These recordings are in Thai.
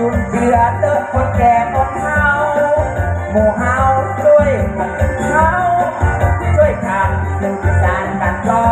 จุนเกลือเติมคนแก่คนเฮาหมู่เฮาด้วยกันเฮาด้วยกันสื่อสารกันต่อ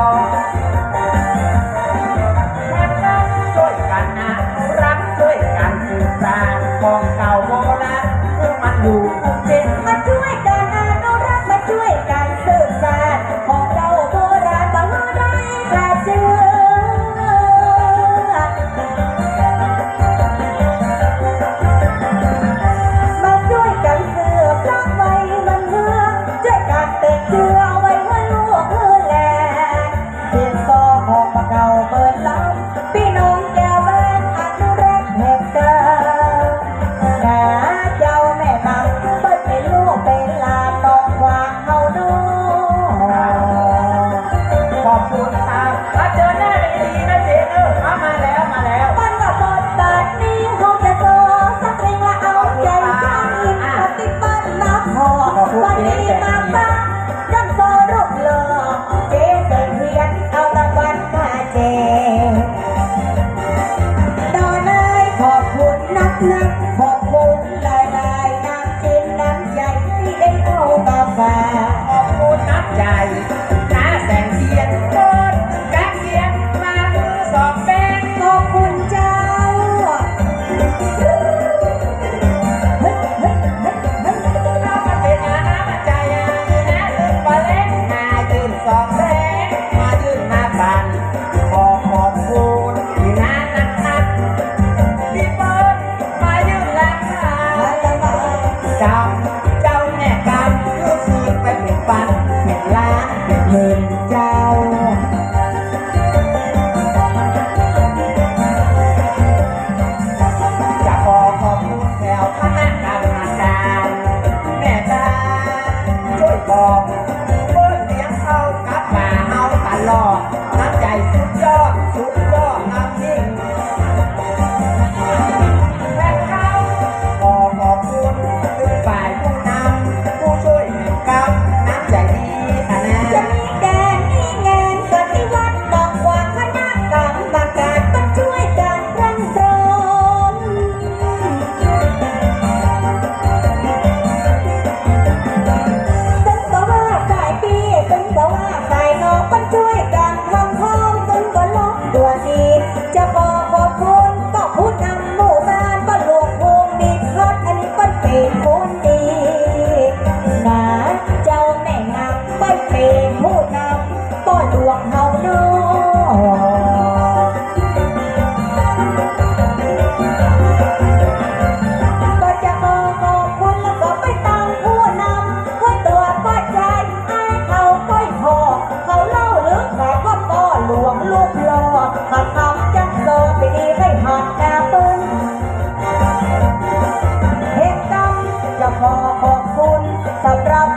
คุณสำหรับ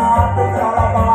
าเป็นสารบา